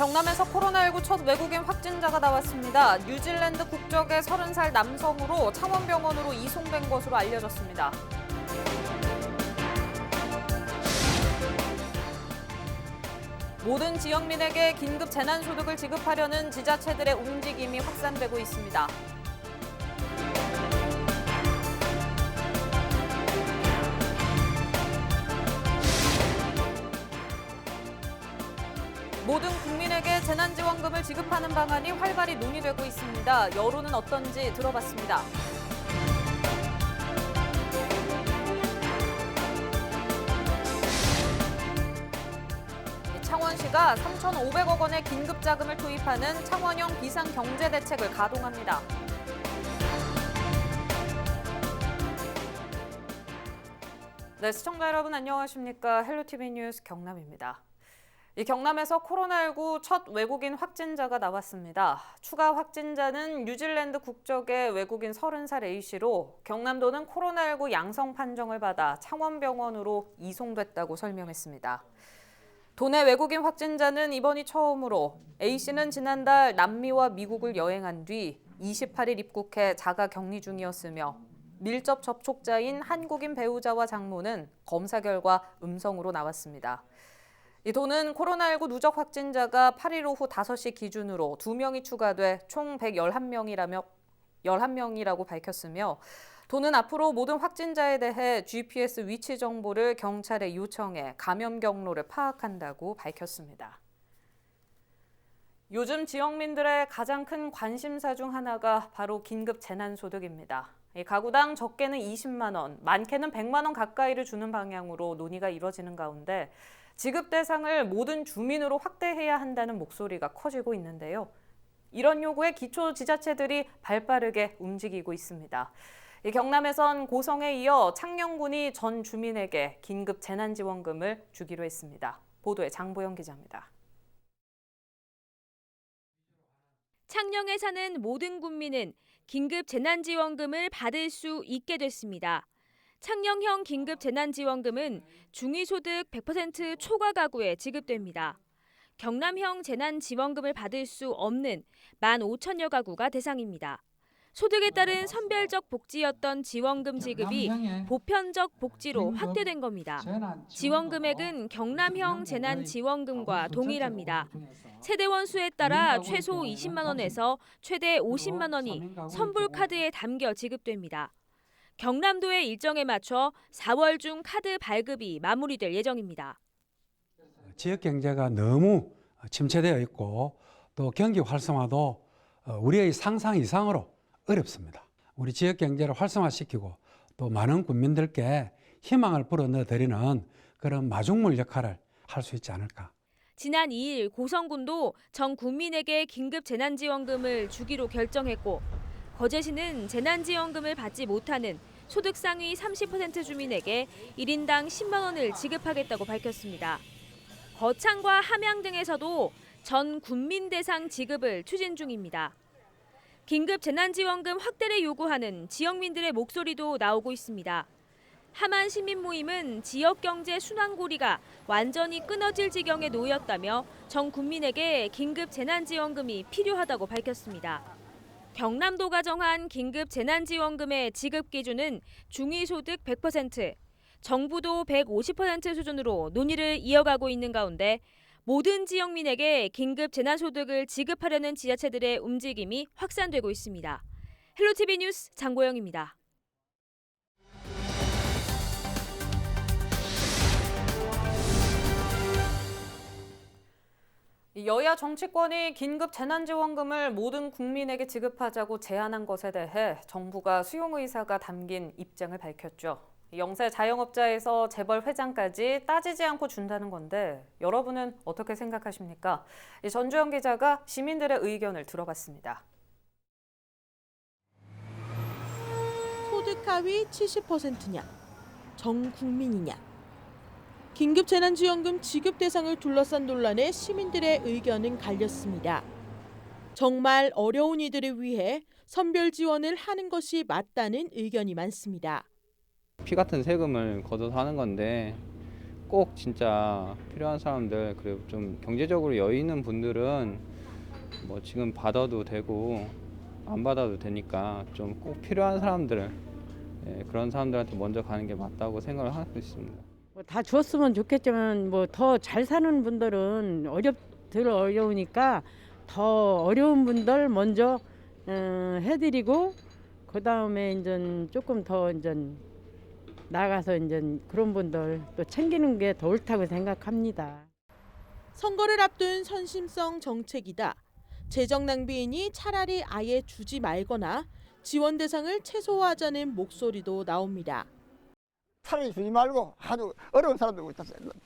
경남에서 코로나19 첫 외국인 확진자가 나왔습니다. 뉴질랜드 국적의 30살 남성으로 창원병원으로 이송된 것으로 알려졌습니다. 모든 지역민에게 긴급 재난소득을 지급하려는 지자체들의 움직임이 확산되고 있습니다. 모든 국민에게 재난지원금을 지급하는 방안이 활발히 논의되고 있습니다. 여론은 어떤지 들어봤습니다. 창원시가 3,500억 원의 긴급 자금을 투입하는 창원형 비상경제대책을 가동합니다. 네, 시청자 여러분 안녕하십니까? 헬로티비 뉴스 경남입니다. 이 경남에서 코로나19 첫 외국인 확진자가 나왔습니다. 추가 확진자는 뉴질랜드 국적의 외국인 30살 A씨로 경남도는 코로나19 양성 판정을 받아 창원병원으로 이송됐다고 설명했습니다. 도내 외국인 확진자는 이번이 처음으로 A씨는 지난달 남미와 미국을 여행한 뒤 28일 입국해 자가 격리 중이었으며 밀접 접촉자인 한국인 배우자와 장모는 검사 결과 음성으로 나왔습니다. 이 도는 코로나19 누적 확진자가 8일 오후 5시 기준으로 2명이 추가돼 총 111명이라며 11명이라고 밝혔으며 도는 앞으로 모든 확진자에 대해 GPS 위치 정보를 경찰에 요청해 감염 경로를 파악한다고 밝혔습니다. 요즘 지역민들의 가장 큰 관심사 중 하나가 바로 긴급 재난소득입니다. 이 가구당 적게는 20만 원, 많게는 100만 원 가까이를 주는 방향으로 논의가 이뤄지는 가운데 지급 대상을 모든 주민으로 확대해야 한다는 목소리가 커지고 있는데요. 이런 요구에 기초 지자체들이 발빠르게 움직이고 있습니다. 이 경남에선 고성에 이어 창녕군이 전 주민에게 긴급 재난지원금을 주기로 했습니다. 보도에 장보영 기자입니다. 창녕에 사는 모든 국민은 긴급 재난지원금을 받을 수 있게 됐습니다. 창녕형 긴급 재난지원금은 중위소득 100% 초과 가구에 지급됩니다. 경남형 재난지원금을 받을 수 없는 15,000여 가구가 대상입니다. 소득에 따른 선별적 복지였던 지원금 지급이 보편적 복지로 확대된 겁니다. 지원 금액은 경남형 재난지원금과 동일합니다. 세대원 수에 따라 최소 20만 원에서 최대 50만 원이 선불 카드에 담겨 지급됩니다. 경남도의 일정에 맞춰 4월 중 카드 발급이 마무리될 예정입니다. 지역 경제가 너무 침체되어 있고 또 경기 활성화도 어, 우리의 상상 이상으로 어렵습니다. 우리 지역 경제를 활성화시키고 또 많은 국민들께 희망을 불어넣어 드리는 그런 마중물 역할을 할 수 있지 않을까. 지난 2일 고성군도 전 국민에게 긴급 재난지원금을 주기로 결정했고 거제시는 재난지원금을 받지 못하는 소득 상위 30% 주민에게 1인당 10만 원을 지급하겠다고 밝혔습니다. 거창과 함양 등에서도 전 국민 대상 지급을 추진 중입니다. 긴급 재난지원금 확대를 요구하는 지역민들의 목소리도 나오고 있습니다. 하만 시민 모임은 지역 경제 순환고리가 완전히 끊어질 지경에 놓였다며 전 국민에게 긴급 재난지원금이 필요하다고 밝혔습니다. 경남도가 정한 긴급 재난지원금의 지급 기준은 중위소득 100%, 정부도 150% 수준으로 논의를 이어가고 있는 가운데 모든 지역민에게 긴급 재난소득을 지급하려는 지자체들의 움직임이 확산되고 있습니다. 헬로티비 뉴스 장보영입니다. 여야 정치권이 긴급 재난지원금을 모든 국민에게 지급하자고 제안한 것에 대해 정부가 수용 의사가 담긴 입장을 밝혔죠. 영세 자영업자에서 재벌 회장까지 따지지 않고 준다는 건데 여러분은 어떻게 생각하십니까? 이 전주현 기자가 시민들의 의견을 들어봤습니다. 소득 하위 70%냐, 전 국민이냐. 긴급 재난지원금 지급 대상을 둘러싼 논란에 시민들의 의견은 갈렸습니다. 정말 어려운 이들을 위해 선별 지원을 하는 것이 맞다는 의견이 많습니다. 피 같은 세금을 걷어서 하는 건데 꼭 진짜 필요한 사람들 그리고 좀 경제적으로 여유 있는 분들은 뭐 지금 받아도 되고 안 받아도 되니까 좀 꼭 필요한 사람들 예, 그런 사람들한테 먼저 가는 게 맞다고 생각을 하고 있습니다. 뭐다 줬으면 좋겠지만 뭐 더 잘 사는 분들은 어렵 덜 어려우니까 더 어려운 분들 먼저 어, 해드리고 그 다음에 이제 조금 더 이제 나가서 이제 그런 분들 또 챙기는 게 더 옳다고 생각합니다. 선거를 앞둔 선심성 정책이다. 재정 낭비이니 차라리 아예 주지 말거나 지원 대상을 최소화하자는 목소리도 나옵니다. 차라리 주지 말고 아주 어려운 사람들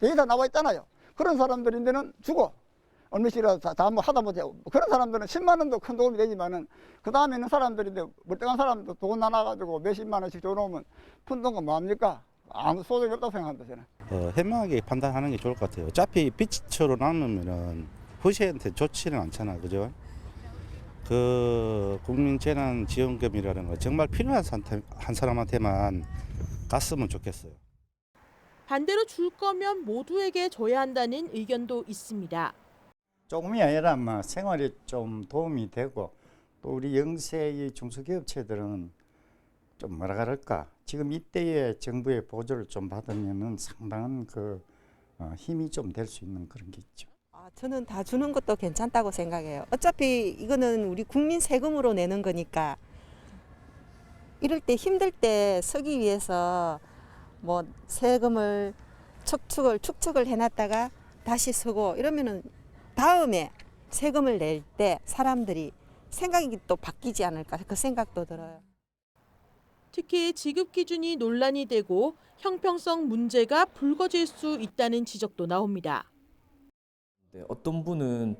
데이터 나와 있잖아요. 그런 사람들인데는 주고 얼마씩이라도 다뭐 하다 못해 그런 사람들은 10만 원도 큰 도움이 되지만은 그 다음에 있는 사람들인데 멀쩡한 사람도 돈 나눠가지고 몇십만 원씩 줘놓으면 푼돈 뭐합니까? 아무 소득이 없다고 생각합니다 저는. 어, 현명하게 판단하는 게 좋을 것 같아요. 어차피 빚으로 남으면은 후세한테 좋지는 않잖아, 그죠? 그 국민재난지원금이라는 거 정말 필요한 한 사람한테만 갔으면 좋겠어요. 반대로 줄 거면 모두에게 줘야 한다는 의견도 있습니다. 조금이 아니라 뭐 생활에 좀 도움이 되고 또 우리 영세의 중소기업체들은 좀 뭐라 그럴까 지금 이때의 정부의 보조를 좀 받으면은 상당한 그 어, 힘이 좀 될 수 있는 그런 게 있죠. 아, 저는 다 주는 것도 괜찮다고 생각해요. 어차피 이거는 우리 국민 세금으로 내는 거니까 이럴 때 힘들 때 서기 위해서 뭐 세금을 축축을 축축을 해놨다가 다시 쓰고 이러면은 다음에 세금을 낼 때 사람들이 생각이 또 바뀌지 않을까 그 생각도 들어요. 특히 지급 기준이 논란이 되고 형평성 문제가 불거질 수 있다는 지적도 나옵니다. 네, 어떤 분은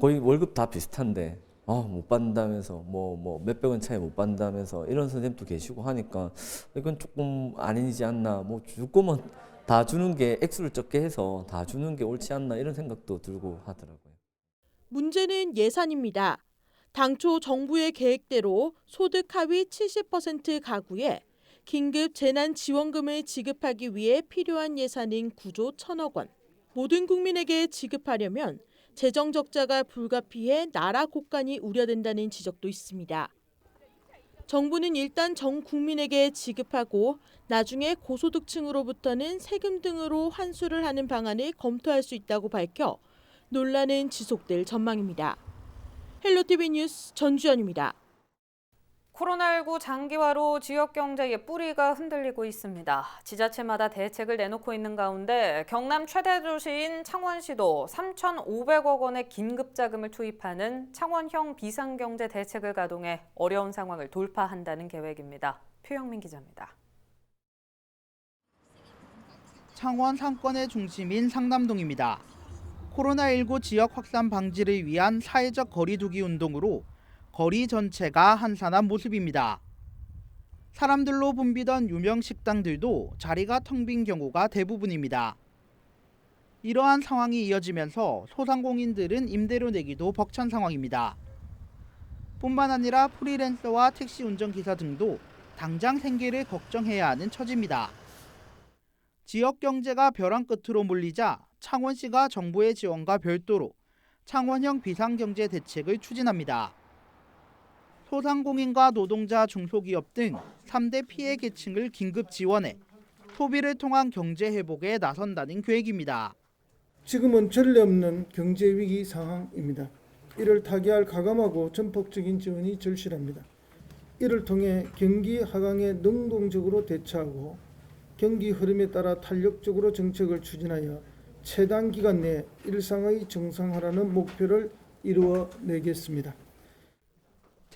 거의 월급 다 비슷한데 아, 못 받는다면서 뭐 뭐 몇백 원 차이 못 받는다면서 이런 선생님도 계시고 하니까 이건 조금 아니지 않나 뭐 줄 거면 다 주는 게 액수를 적게 해서 다 주는 게 옳지 않나 이런 생각도 들고 하더라고요. 문제는 예산입니다. 당초 정부의 계획대로 소득 하위 70% 가구에 긴급 재난 지원금을 지급하기 위해 필요한 예산인 9조 1천억 원. 모든 국민에게 지급하려면 재정 적자가 불가피해 나라 곳간이 우려된다는 지적도 있습니다. 정부는 일단 전 국민에게 지급하고 나중에 고소득층으로부터는 세금 등으로 환수를 하는 방안을 검토할 수 있다고 밝혀 논란은 지속될 전망입니다. 헬로티비 뉴스 전주현입니다. 코로나19 장기화로 지역 경제의 뿌리가 흔들리고 있습니다. 지자체마다 대책을 내놓고 있는 가운데 경남 최대 도시인 창원시도 3,500억 원의 긴급 자금을 투입하는 창원형 비상경제 대책을 가동해 어려운 상황을 돌파한다는 계획입니다. 표영민 기자입니다. 창원 상권의 중심인 상남동입니다. 코로나19 지역 확산 방지를 위한 사회적 거리두기 운동으로 거리 전체가 한산한 모습입니다. 사람들로 붐비던 유명 식당들도 자리가 텅 빈 경우가 대부분입니다. 이러한 상황이 이어지면서 소상공인들은 임대료 내기도 벅찬 상황입니다. 뿐만 아니라 프리랜서와 택시 운전기사 등도 당장 생계를 걱정해야 하는 처지입니다. 지역 경제가 벼랑 끝으로 몰리자 창원시가 정부의 지원과 별도로 창원형 비상경제 대책을 추진합니다. 소상공인과 노동자, 중소기업 등 3대 피해 계층을 긴급 지원해 소비를 통한 경제 회복에 나선다는 계획입니다. 지금은 전례 없는 경제 위기 상황입니다. 이를 타개할 가감하고 전폭적인 지원이 절실합니다. 이를 통해 경기 하강에 능동적으로 대처하고 경기 흐름에 따라 탄력적으로 정책을 추진하여 최단 기간 내 일상의 정상화라는 목표를 이루어내겠습니다.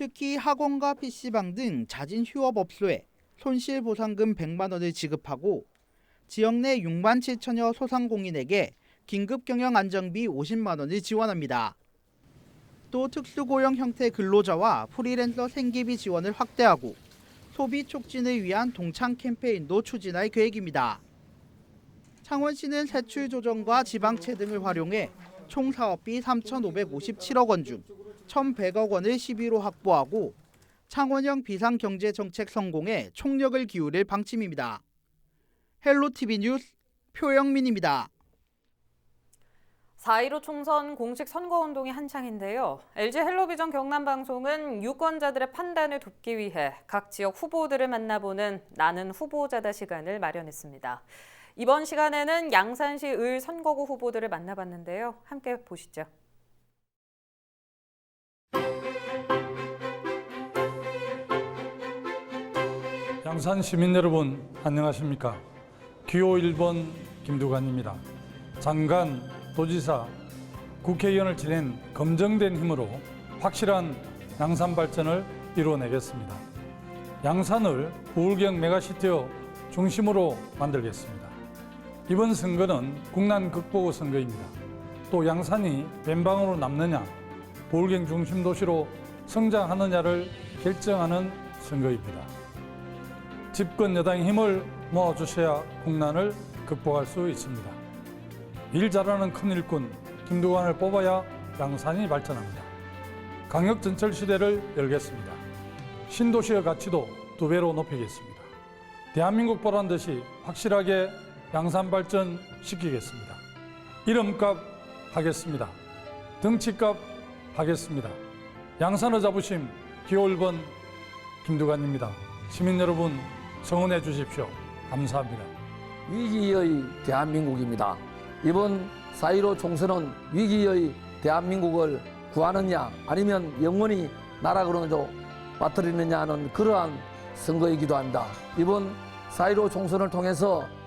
특히 학원과 PC방 등 잦은 휴업 업소에 손실보상금 100만 원을 지급하고 지역 내 6만 7천여 소상공인에게 긴급 경영 안정비 50만 원을 지원합니다. 또 특수고용 형태 근로자와 프리랜서 생계비 지원을 확대하고 소비 촉진을 위한 동창 캠페인도 추진할 계획입니다. 창원시는 세출 조정과 지방채 등을 활용해 총 사업비 3,557억 원 중 1,100억 원을 시비로 확보하고 창원형 비상경제정책 성공에 총력을 기울일 방침입니다. 헬로티비 뉴스 표영민입니다. 4.15 총선 공식 선거운동이 한창인데요. LG 헬로비전 경남방송은 유권자들의 판단을 돕기 위해 각 지역 후보들을 만나보는 나는 후보자다 시간을 마련했습니다. 이번 시간에는 양산시 을 선거구 후보들을 만나봤는데요. 함께 보시죠. 양산 시민 여러분 안녕하십니까? 기호 1번 김두관입니다. 장관, 도지사, 국회의원을 지낸 검증된 힘으로 확실한 양산 발전을 이루어내겠습니다. 양산을 우울경 메가시티어 중심으로 만들겠습니다. 이번 선거는 국난 극복의 선거입니다. 또 양산이 왼방으로 남느냐, 보울경 중심 도시로 성장하느냐를 결정하는 선거입니다. 집권 여당의 힘을 모아주셔야 국난을 극복할 수 있습니다. 일 잘하는 큰 일꾼 김두관을 뽑아야 양산이 발전합니다. 강력 전철 시대를 열겠습니다. 신도시의 가치도 두 배로 높이겠습니다. 대한민국 보란 듯이 확실하게 양산 발전 시키겠습니다. 이름값 하겠습니다. 덩치값 하겠습니다. 양산의 자부심 기호 1번 김두관입니다. 시민 여러분 성원해 주십시오. 감사합니다. 위기의 대한민국입니다. 이번 4.15 총선은 위기의 대한민국을 구하느냐 아니면 영원히 나라 그런으로 빠뜨리느냐 하는 그러한 선거이기도 합니다. 이번 4.15 총선을 통해서 어,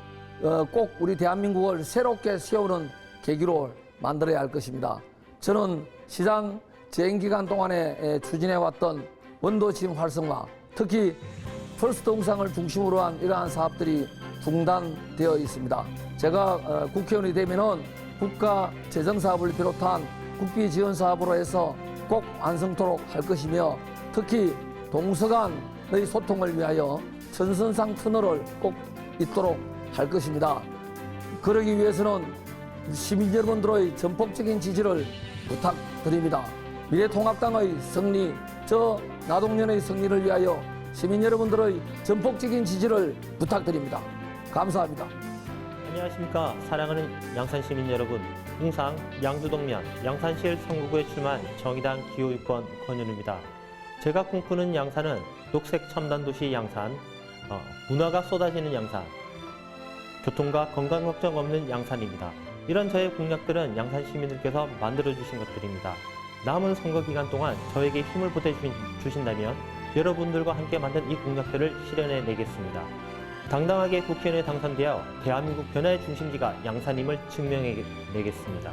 꼭 우리 대한민국을 새롭게 세우는 계기로 만들어야 할 것입니다. 저는 시장 재임 기간 동안에 에, 추진해왔던 원도심 활성화, 특히 펄스 동상을 중심으로 한 이러한 사업들이 중단되어 있습니다. 제가 어, 국회의원이 되면은 국가 재정 사업을 비롯한 국비 지원 사업으로 해서 꼭 완성토록 할 것이며 특히 동서간의 소통을 위하여 전선상 터널을 꼭 있도록 할 것입니다. 그러기 위해서는 시민 여러분들의 전폭적인 지지를 부탁드립니다. 미래통합당의 승리, 저 나동련의 승리를 위하여 시민 여러분들의 전폭적인 지지를 부탁드립니다. 감사합니다. 안녕하십니까 사랑하는 양산 시민 여러분 홍상 양두동면 양산시를 선거구에 출마한 정의당 기호 6번 권윤우입니다 제가 꿈꾸는 양산은 녹색 첨단 도시 양산 어, 문화가 쏟아지는 양산 교통과 건강 걱정 없는 양산입니다 이런 저의 공약들은 양산 시민들께서 만들어 주신 것들입니다 남은 선거 기간 동안 저에게 힘을 보태 주신다면 여러분들과 함께 만든 이 공약들을 실현해 내겠습니다 당당하게 국회의원에 당선되어 대한민국 변화의 중심지가 양산임을 증명해 내겠습니다.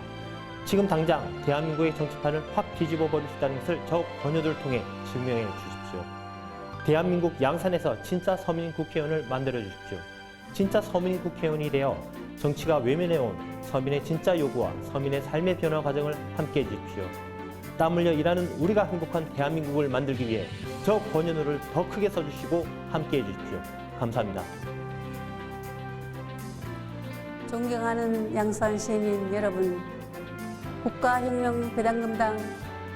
지금 당장 대한민국의 정치판을 확 뒤집어 버릴 수 있다는 것을 저 권유들 통해 증명해 주십시오. 대한민국 양산에서 진짜 서민 국회의원을 만들어 주십시오. 진짜 서민 국회의원이 되어 정치가 외면해온 서민의 진짜 요구와 서민의 삶의 변화 과정을 함께 해 주십시오. 땀 흘려 일하는 우리가 행복한 대한민국을 만들기 위해 저 권유를 더 크게 써주시고 함께 해 주십시오. 감사합니다. 존경하는 양산 시민 여러분, 국가혁명 배당금당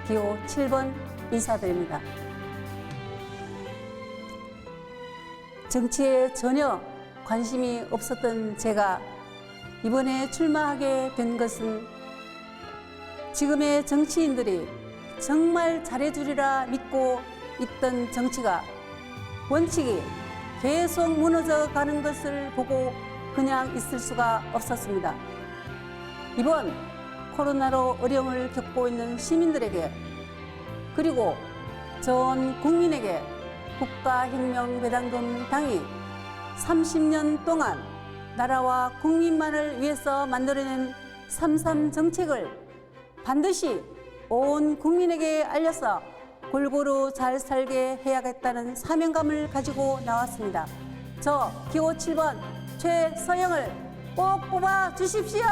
기호 7번 인사드립니다. 정치에 전혀 관심이 없었던 제가 이번에 출마하게 된 것은 지금의 정치인들이 정말 잘해주리라 믿고 있던 정치가 원칙이 계속 무너져 가는 것을 보고 그냥 있을 수가 없었습니다. 이번 코로나로 어려움을 겪고 있는 시민들에게 그리고 전 국민에게 국가혁명배당금 당이 30년 동안 나라와 국민만을 위해서 만들어낸 삼삼 정책을 반드시 온 국민에게 알려서 골고루 잘 살게 해야겠다는 사명감을 가지고 나왔습니다. 저 기호 7번 최서영을 꼭 뽑아 주십시오.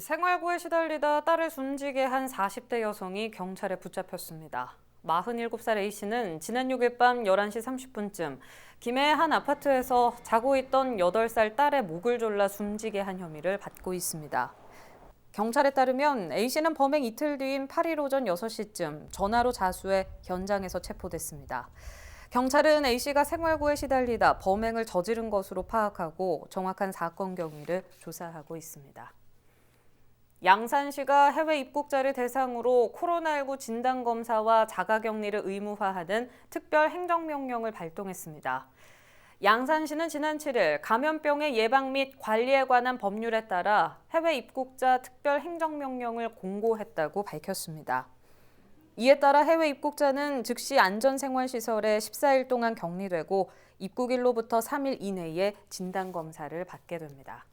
생활고에 시달리다 딸을 숨지게 한 40대 여성이 경찰에 붙잡혔습니다. 47살 A씨는 지난 6일 밤 11시 30분쯤 김해의 한 아파트에서 자고 있던 8살 딸의 목을 졸라 숨지게 한 혐의를 받고 있습니다. 경찰에 따르면 A씨는 범행 이틀 뒤인 8일 오전 6시쯤 전화로 자수해 현장에서 체포됐습니다. 경찰은 A씨가 생활고에 시달리다 범행을 저지른 것으로 파악하고 정확한 사건 경위를 조사하고 있습니다. 양산시가 해외 입국자를 대상으로 코로나19 진단검사와 자가격리를 의무화하는 특별 행정명령을 발동했습니다. 양산시는 지난 7일 감염병의 예방 및 관리에 관한 법률에 따라 해외 입국자 특별 행정명령을 공고했다고 밝혔습니다. 이에 따라 해외 입국자는 즉시 안전생활시설에 14일 동안 격리되고 입국일로부터 3일 이내에 진단검사를 받게 됩니다.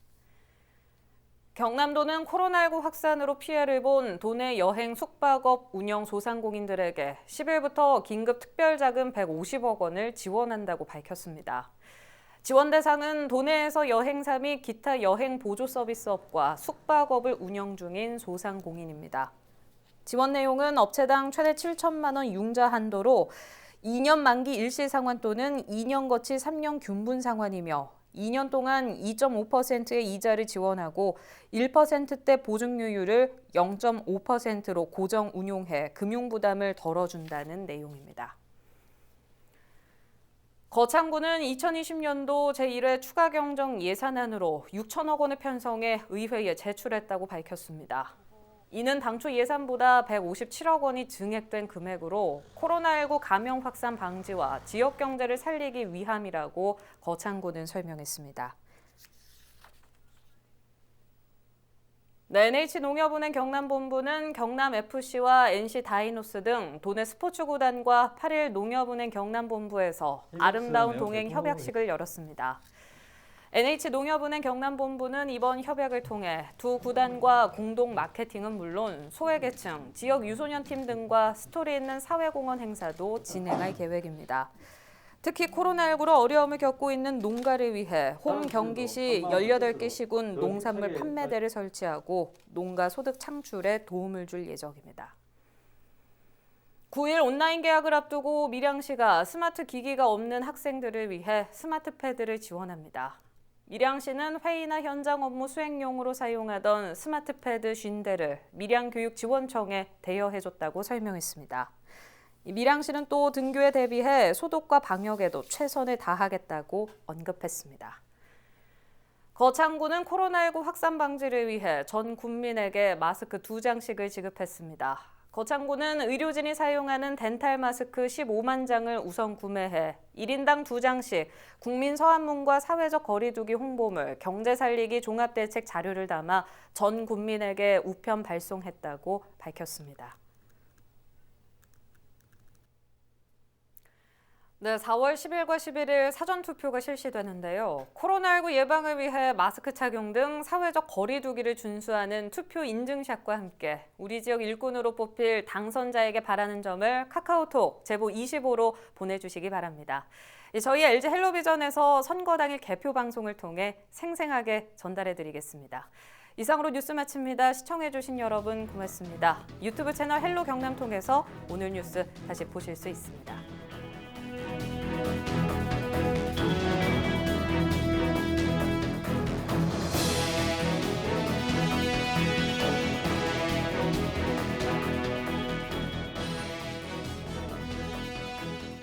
경남도는 코로나19 확산으로 피해를 본 도내 여행 숙박업 운영 소상공인들에게 10일부터 긴급 특별자금 150억 원을 지원한다고 밝혔습니다. 지원 대상은 도내에서 여행사 및 기타 여행 보조 서비스업과 숙박업을 운영 중인 소상공인입니다. 지원 내용은 업체당 최대 7천만 원 융자 한도로 2년 만기 일시 상환 또는 2년 거치 3년 균분 상환이며 2년 동안 2.5%의 이자를 지원하고 1%대 보증료율을 0.5%로 고정 운용해 금융 부담을 덜어준다는 내용입니다. 거창구는 2020년도 제1회 추가 경정 예산안으로 6천억 원을 편성해 의회에 제출했다고 밝혔습니다. 이는 당초 예산보다 157억 원이 증액된 금액으로 코로나19 감염 확산 방지와 지역 경제를 살리기 위함이라고 거창구는 설명했습니다. 네, NH농협은행 경남본부는 경남FC와 NC다이노스 등 도내 스포츠 구단과 8일 농협은행 경남본부에서 아름다운 동행 협약식을 열었습니다. NH농협은행 경남본부는 이번 협약을 통해 두 구단과 공동 마케팅은 물론 소외계층, 지역 유소년팀 등과 스토리 있는 사회공헌 행사도 진행할 계획입니다. 특히 코로나19로 어려움을 겪고 있는 농가를 위해 홈 경기 시 18개 시군 농산물 판매대를 설치하고 농가 소득 창출에 도움을 줄 예정입니다. 9일 온라인 개학을 앞두고 밀양시가 스마트 기기가 없는 학생들을 위해 스마트 패드를 지원합니다. 밀양시는 회의나 현장 업무 수행용으로 사용하던 스마트 패드 50대를 밀양교육지원청에 대여해줬다고 설명했습니다. 밀양시는 또 등교에 대비해 소독과 방역에도 최선을 다하겠다고 언급했습니다. 거창구는 코로나19 확산 방지를 위해 전 국민에게 마스크 두 장씩을 지급했습니다. 거창구는 의료진이 사용하는 덴탈 마스크 15만 장을 우선 구매해 1인당 2장씩 국민 서한문과 사회적 거리두기 홍보물, 경제 살리기 종합대책 자료를 담아 전 국민에게 우편 발송했다고 밝혔습니다. 네, 4월 10일과 11일 사전 투표가 실시되는데요. 코로나19 예방을 위해 마스크 착용 등 사회적 거리두기를 준수하는 투표 인증샷과 함께 우리 지역 일꾼으로 뽑힐 당선자에게 바라는 점을 카카오톡 제보 25로 보내주시기 바랍니다. 저희 LG 헬로비전에서 선거 당일 개표 방송을 통해 생생하게 전달해드리겠습니다. 이상으로 뉴스 마칩니다. 시청해주신 여러분 고맙습니다. 유튜브 채널 헬로 경남 통해서 오늘 뉴스 다시 보실 수 있습니다.